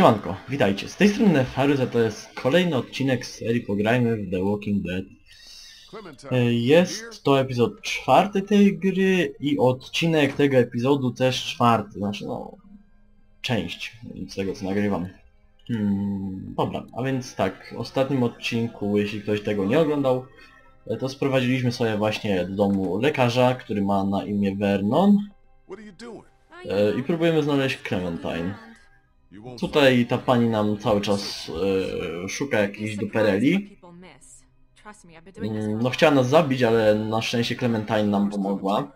Siemanko, witajcie. Z tej strony Nefaryz, a to jest kolejny odcinek z serii Pograjmy w The Walking Dead. E, Jest to epizod czwarty tej gry i odcinek tego epizodu też czwarty, znaczy no... Część z tego co nagrywam. Hmm, dobra, a więc tak, w ostatnim odcinku, jeśli ktoś tego nie oglądał, e, to sprowadziliśmy sobie właśnie do domu lekarza, który ma na imię Vernon e, i próbujemy znaleźć Clementine. Tutaj ta pani nam cały czas e, szuka jakiejś dupereli. Mm, No chciała nas zabić, ale na szczęście Clementine nam pomogła.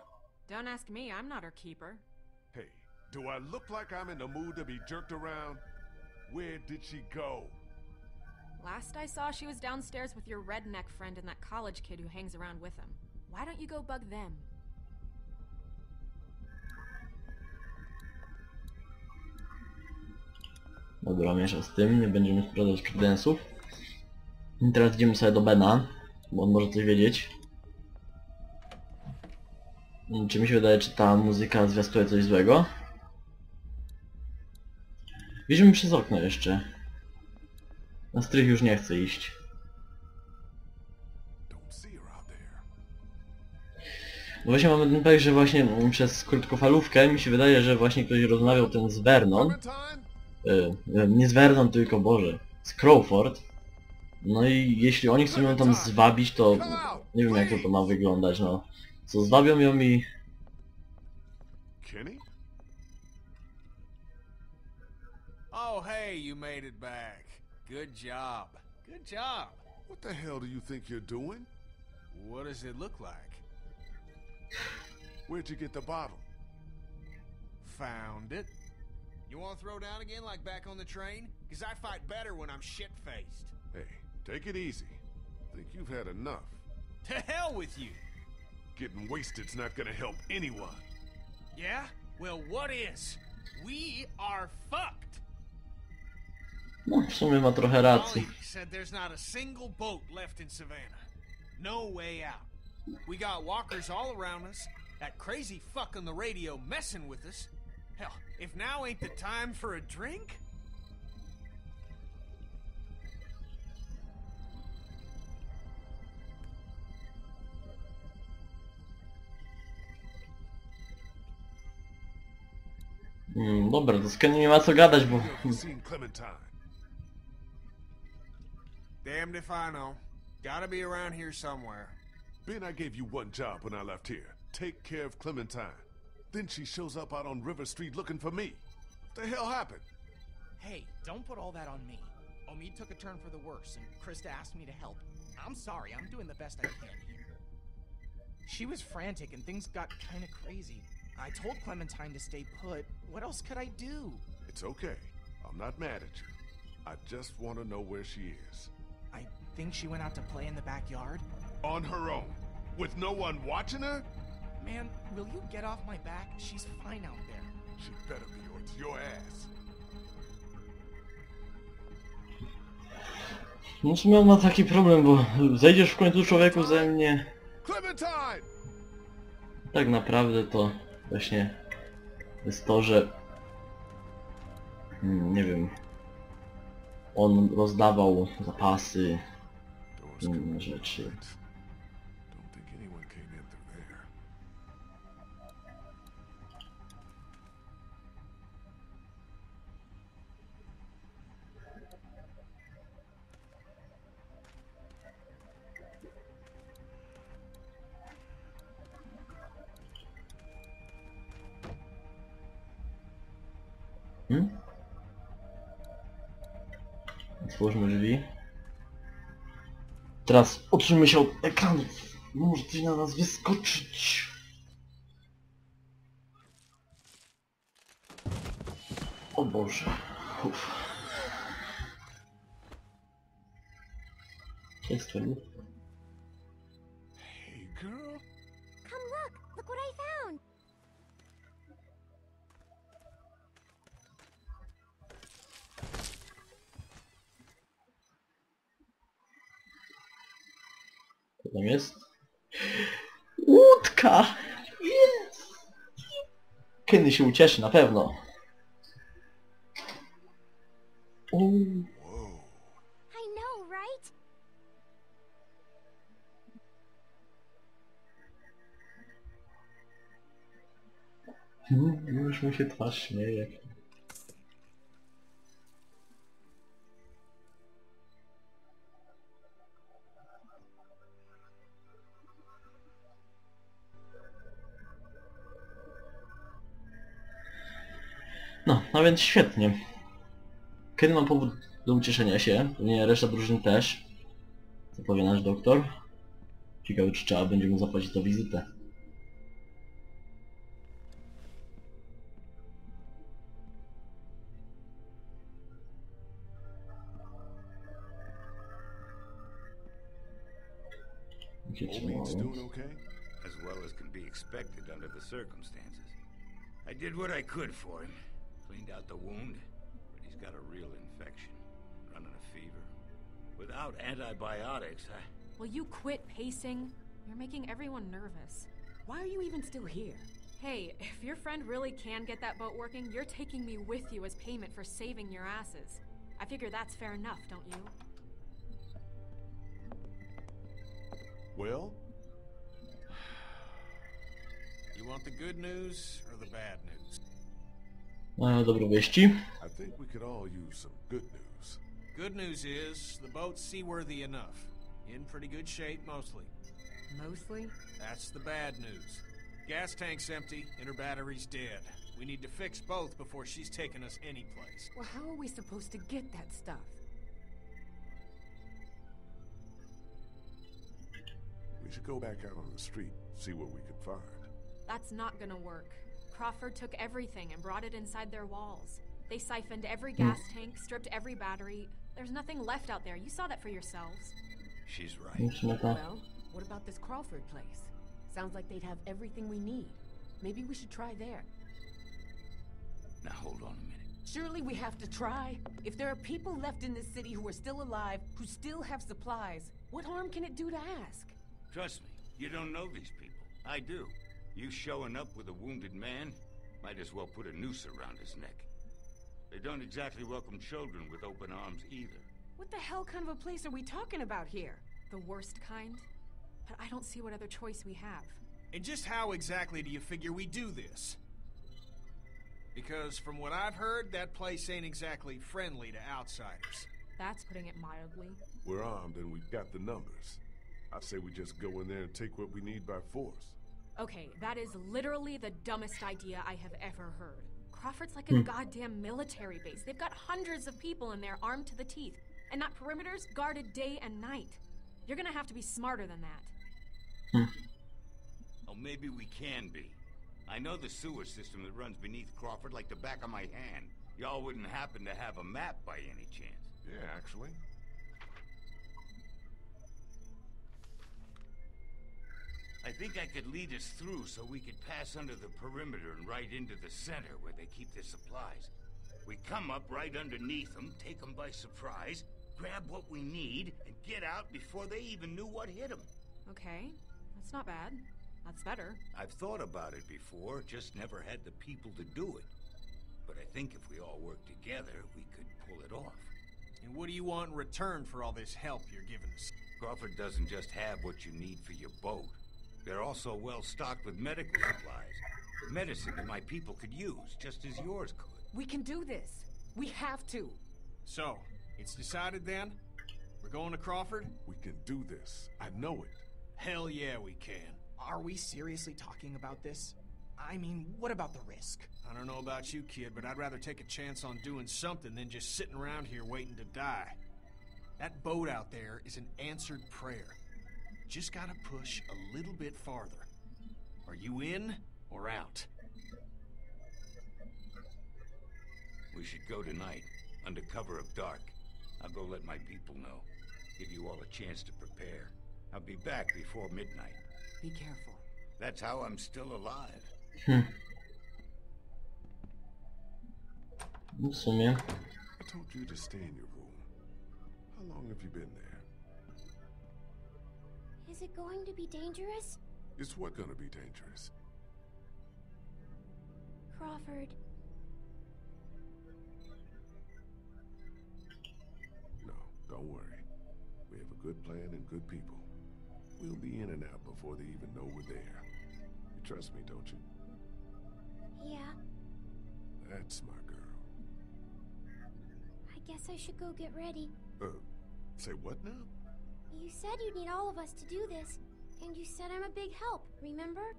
Hey, do I look like I'm in the mood to be jerked around? Where did she go? Last I saw, she was downstairs with your redneck friend and that college kid who hangs around with him. Why don't you go bug them? Dobra, miesza z tym, nie będziemy sprawdzać kredensów. I teraz idziemy sobie do Bena, bo on może coś wiedzieć. Czy mi się wydaje, czy ta muzyka zwiastuje coś złego? Widzimy przez okno jeszcze. Na strych już nie chce iść. No właśnie mamy ten pech, że właśnie przez krótkofalówkę mi się wydaje, że właśnie ktoś rozmawiał ten z Vernon. E, nie z Vernon, tylko Boże, z Crawford. No i jeśli oni chcą ją tam zwabić, to nie wiem jak to, to ma wyglądać, no. Co, zwabią ją i... Kenny? Oh, hey, you made it back. Good job. Good job. What the hell do you think you're doing? What does it look like? Where'd you get the bottle? Found it. You want to throw down again like back on the train? Because I fight better when I'm shit-faced. Hey, take it easy. Think you've had enough. To hell with you. Getting wasted's not gonna help anyone. Yeah? Well, what is? We are fucked. No, w sumie ma trochę racji. Said there's not a single boat left in Savannah. No way out. We got walkers all around us. That crazy fuck on the radio messing with us. Hell, if now ain't the time for a drink? Mm, dobra, to z Kenny nie ma co gadać, bo... Have you seen Clementine? Damned if I know. Gotta be around here somewhere. Ben, I gave you one job when I left here. Take care of Clementine. Then she shows up out on River Street looking for me. What the hell happened? Hey, don't put all that on me. Omid took a turn for the worse, and Krista asked me to help. I'm sorry, I'm doing the best I can here. She was frantic, and things got kinda crazy. I told Clementine to stay put. What else could I do? It's okay. I'm not mad at you. I just want to know where she is. I think she went out to play in the backyard. On her own. With no one watching her? Man, will you get off my back? She's fine out there. She better be or it's your ass. No w sumie on ma taki problem, bo zejdziesz w końcu człowieku ze mnie. Clementine! Tak naprawdę to właśnie jest to, że... Mm, Nie wiem... On rozdawał zapasy, inne rzeczy. Teraz otrzymy się od ekranu. Może coś na nas wyskoczyć. O Boże. Cześć, Tony. Jajka! Yes! Kenny się ucieszy na pewno. Uuu. No, już mu się twarz śmieje. Więc świetnie. Kiedy mam powód do ucieszenia się? Pewnie reszta drużyny też. Co powie nasz doktor? Ciekawe czy trzeba będzie mu zapłacić za wizytę. Doing okay? As well as can be expected under the circumstances. I did what I could for him. Cleaned out the wound, but he's got a real infection. Running a fever. Without antibiotics, I... Will you quit pacing? You're making everyone nervous. Why are you even still here? Hey, if your friend really can get that boat working, you're taking me with you as payment for saving your asses. I figure that's fair enough, don't you? Well, You want the good news or the bad news? E, dobre wieści. I think we could all use some good news. Good news is the boat's seaworthy enough. In pretty good shape, mostly. Mostly? That's the bad news. Gas tank's empty, and her battery's dead. We need to fix both before she's taking us anyplace. Well, how are we supposed to get that stuff? We should go back out on the street, see what we can find. That's not gonna work. Crawford took everything and brought it inside their walls. They siphoned every gas hmm. tank, stripped every battery. There's nothing left out there. You saw that for yourselves. She's right. W. Well, what about this Crawford place? Sounds like they'd have everything we need. Maybe we should try there. Now hold on a minute. Surely we have to try. If there are people left in this city who are still alive, who still have supplies, what harm can it do to ask? Trust me, you don't know these people. I do. You showing up with a wounded man, might as well put a noose around his neck. They don't exactly welcome children with open arms either. What the hell kind of a place are we talking about here? The worst kind? But I don't see what other choice we have. And just how exactly do you figure we do this? Because from what I've heard, that place ain't exactly friendly to outsiders. That's putting it mildly. We're armed and we've got the numbers. I say we just go in there and take what we need by force. Okay, that is literally the dumbest idea I have ever heard. Crawford's like a hmm. goddamn military base. They've got hundreds of people in there armed to the teeth, and that perimeter's guarded day and night. You're gonna have to be smarter than that. Hmm. Oh, maybe we can be. I know the sewer system that runs beneath Crawford like the back of my hand. Y'all wouldn't happen to have a map by any chance. Yeah, actually. I think I could lead us through so we could pass under the perimeter and right into the center where they keep their supplies. We come up right underneath them, take them by surprise, grab what we need, and get out before they even knew what hit them. Okay, that's not bad. That's better. I've thought about it before, just never had the people to do it. But I think if we all work together, we could pull it off. And what do you want in return for all this help you're giving us? Crawford doesn't just have what you need for your boat. They're also well stocked with medical supplies. Medicine that my people could use, just as yours could. We can do this. We have to. So, it's decided then? We're going to Crawford? We can do this. I know it. Hell yeah, we can. Are we seriously talking about this? I mean, what about the risk? I don't know about you, kid, but I'd rather take a chance on doing something than just sitting around here waiting to die. That boat out there is an answered prayer. Just gotta push a little bit farther. Are you in or out? We should go tonight, under cover of dark. I'll go let my people know. Give you all a chance to prepare. I'll be back before midnight. Be careful. That's how I'm still alive. Hmm. Listen, man. I told you to stay in your room. How long have you been there? Is it going to be dangerous? It's what gonna be dangerous? Crawford, No, don't worry. We have a good plan and good people. We'll be in and out before they even know we're there. You trust me, don't you? Yeah, That's my girl. I guess I should go get ready. Uh, say what now? You said you'd need all of us to do this, and you said I'm a big help, remember?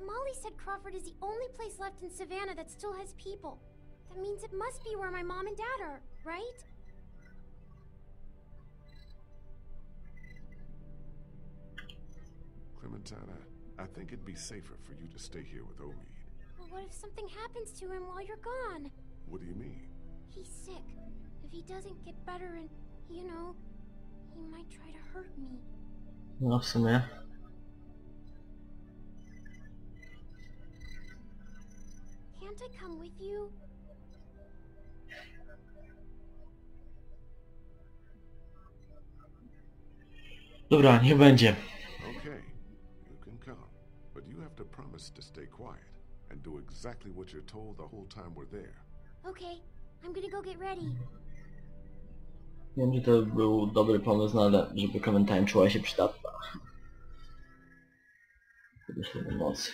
Molly said Crawford is the only place left in Savannah that still has people. That means it must be where my mom and dad are, right? Clementina, I, think it'd be safer for you to stay here with Omid. Well, what if something happens to him while you're gone? What do you mean? He's sick. If he doesn't get better and, you know, he might try to hurt me. No w. Can't I come with you? Dobra, niech będzie. Okay, you can come. But you have to promise to stay quiet and do exactly what you're told the whole time we're there. Okay, I'm gonna go get ready. Nie wiem, czy to był dobry pomysł, no ale żeby Clementine czuła się przydatna. Wyszły mocy.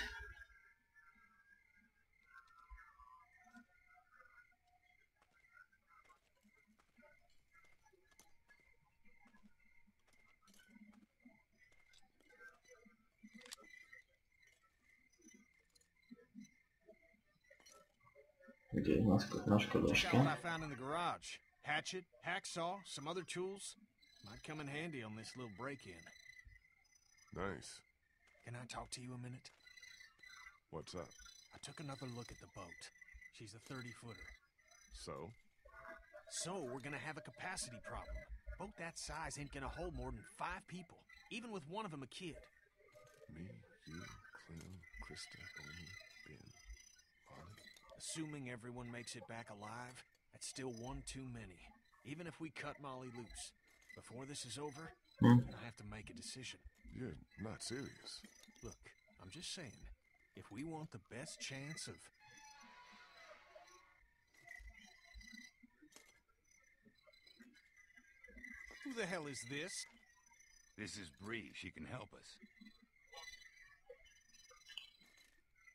Gdzie jest nasz, koleżka? I found in the garage. Hatchet, hacksaw, some other tools. Might come in handy on this little break-in. Nice. Can I talk to you a minute? What's up? I took another look at the boat. She's a 30-footer. So? So, we're gonna have a capacity problem. Boat that size ain't gonna hold more than five people, even with one of them a kid. Me, you, Clem, Krista, Omi, Ben, Molly. Assuming everyone makes it back alive, that's still one too many. Even if we cut Molly loose. Before this is over, Hmm. I have to make a decision. You're not serious. Look, I'm just saying, if we want the best chance of Who the hell is this? This is Bree. She can help us.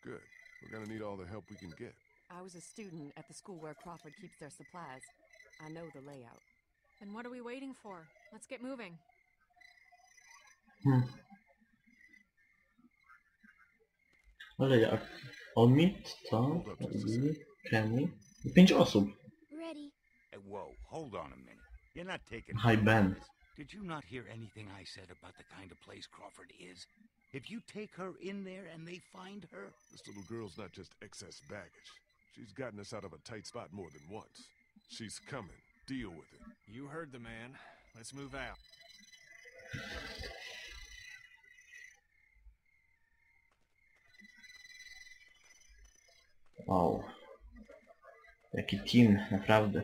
Good. We're gonna need all the help we can get. I was a student at the school where Crawford keeps their supplies. I know the layout. Then what are we waiting for? Let's get moving. Hmm. Ale jak? Omid, to, Tom. Kenny. Pięć osób. Ready. Hey, whoa, hold on a minute. You're not taking... Hi, Ben. Did you not hear anything I said about the kind of place Crawford is? If you take her in there and they find her... This little girl's not just excess baggage. She's gotten us out of a tight spot more than once. She's coming. Deal with it. You heard the man. Let's move out. Wow. Jaki team, naprawdę.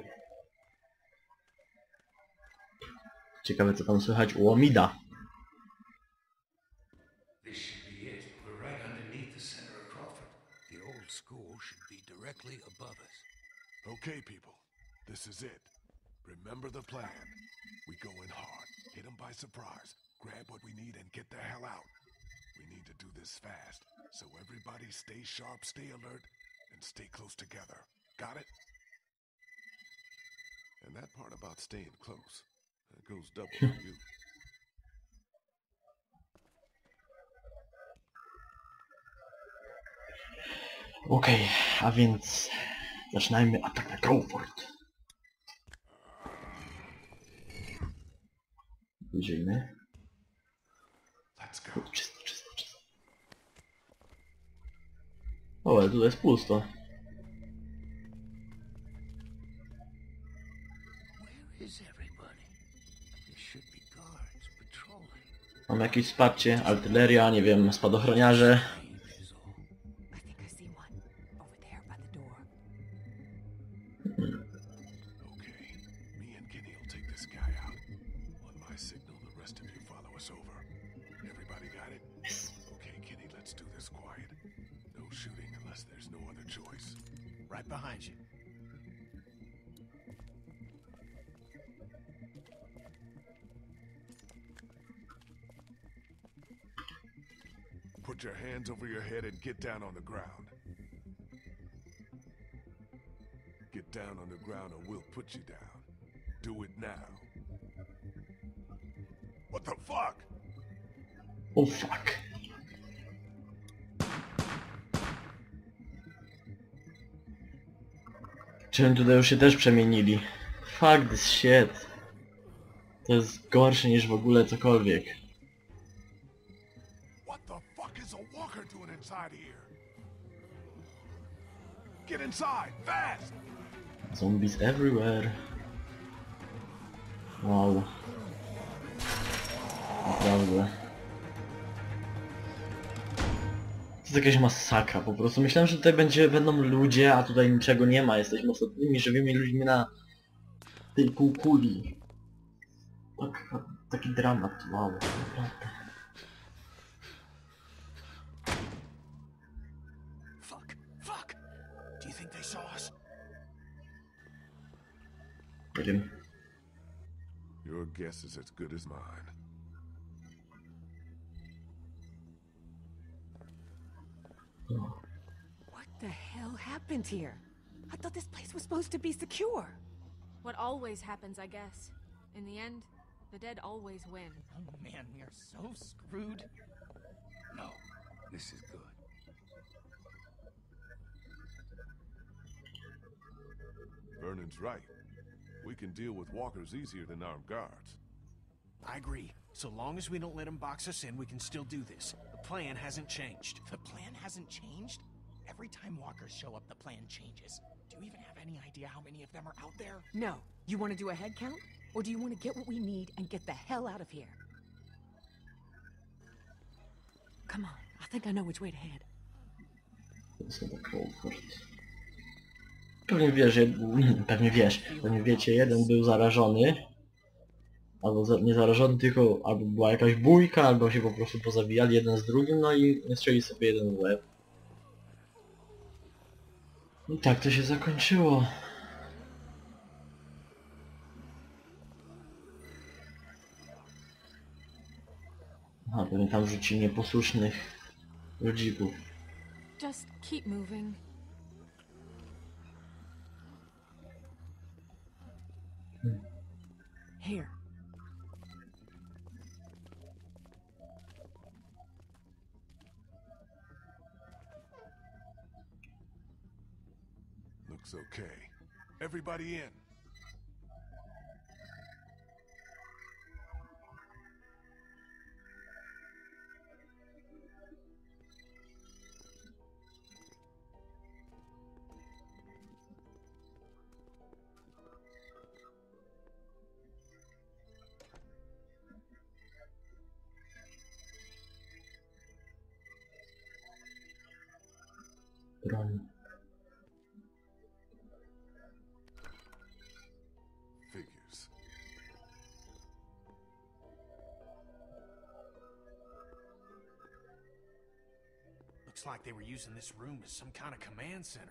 Ciekawe co tam słychać u Omida. This should be it. We're right underneath the center of Crawford. The old school should be directly above us. Okay, people. This is it. Remember the plan. We go in hard, hit them by surprise, grab what we need, and get the hell out. We need to do this fast, so everybody stay sharp, stay alert, and stay close together. Got it? And that part about staying close, that goes double for you. Okej, a więc zaczynajmy atak na Crawford. Wyjrzyjmy. O, czysto, czysto, czysto. O, ale tutaj jest pusto. Mam jakieś wsparcie, artyleria, nie wiem, spadochroniarze. Us over. Everybody got it? Okay, Kenny, let's do this quiet. No shooting unless there's no other choice. Right behind you. Put your hands over your head and get down on the ground. Get down on the ground or we'll put you down. Do it now. What the fuck? O fuck. Czy oni tutaj już się też przemienili? Fuck this shit. To jest gorsze niż w ogóle cokolwiek. What the fuck is a walker doing inside here? Get inside, fast! Zombies everywhere. Wow. Naprawdę. To jest jakaś masakra po prostu. Myślałem, że tutaj będzie, będą ludzie, a tutaj niczego nie ma. Jesteśmy ostatnimi żywymi ludźmi na tej półkuli. Tak, taki dramat, wow. Naprawdę. Your guess is as good as mine. What the hell happened here? I thought this place was supposed to be secure. What always happens, I guess. In the end, the dead always win. Oh man, we are so screwed. No, this is good. Vernon's right. We can deal with walkers easier than armed guards. I agree. So long as we don't let them box us in, we can still do this. The plan hasn't changed. The plan hasn't changed? Every time walkers show up, the plan changes. Do you even have any idea how many of them are out there? No. You want to do a head count? Or do you want to get what we need and get the hell out of here? Come on. I think I know which way to head. To jest chyba Crawford. Pewnie wiesz, pewnie wiesz, pewnie wiecie, jeden był zarażony. Albo za... nie zarażony, tylko albo była jakaś bójka, albo się po prostu pozabijali jeden z drugim, no i strzeli sobie jeden w łeb. I tak to się zakończyło. Aha, pewnie tam rzuci nieposłusznych rodzików. Just keep moving. Here. Looks okay. Everybody in. Broń. Looks like they were using this room as some kind of command center.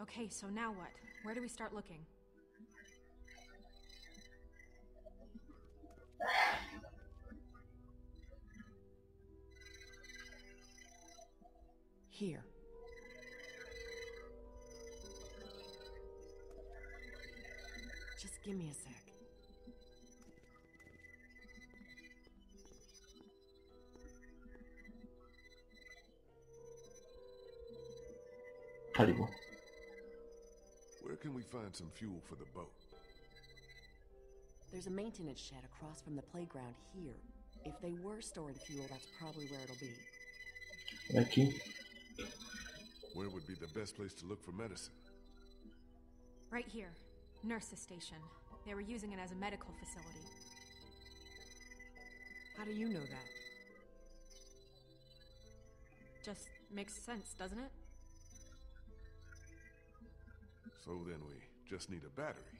Okay, so now what? Where do we start looking? Here. Just give me a sec. Find some fuel for the boat? There's a maintenance shed across from the playground here. If they were storing fuel, that's probably where it'll be. Jaki? Where would be the best place to look for medicine? Right here. Nurse's station. They were using it as a medical facility. How do you know that? Just makes sense, doesn't it? So then we just need a battery.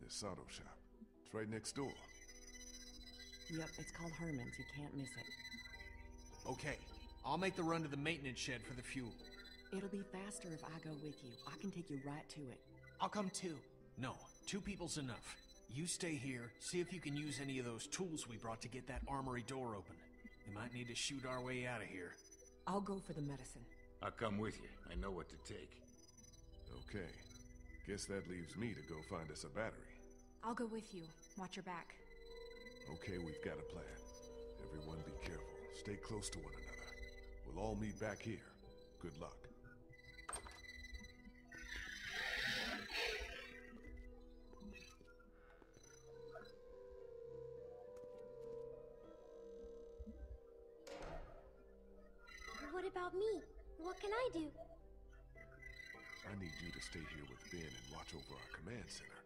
This auto shop. It's right next door. Yep, it's called Herman's. You can't miss it. Okay, I'll make the run to the maintenance shed for the fuel. It'll be faster if I go with you. I can take you right to it. I'll come too. No, two people's enough. You stay here, see if you can use any of those tools we brought to get that armory door open. We might need to shoot our way out of here. I'll go for the medicine. I'll come with you. I know what to take. Okay. Guess that leaves me to go find us a battery. I'll go with you. Watch your back. Okay, we've got a plan. Everyone be careful. Stay close to one another. We'll all meet back here. Good luck. What about me? What can I do? Stay here with Ben and watch over our command center.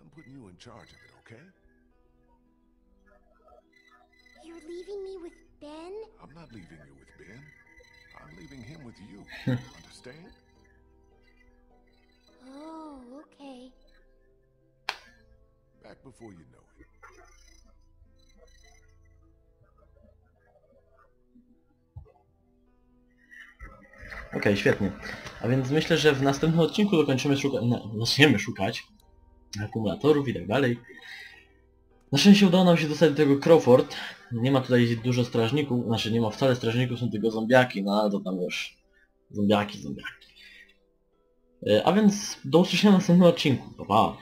I'm putting you in charge of it, okay? You're leaving me with Ben? I'm not leaving you with Ben. I'm leaving him with you. Understand? Oh, okay. Back before you know it. Okej, świetnie. A więc myślę, że w następnym odcinku dokończymy szuka... No, zaczniemy szukać akumulatorów i tak dalej. Na szczęście udało nam się dostać do tego Crawford. Nie ma tutaj dużo strażników, znaczy nie ma wcale strażników, są tylko zombiaki, no ale to tam już... Zombiaki, zombiaki. E, A więc do usłyszenia w następnym odcinku. Pa, pa.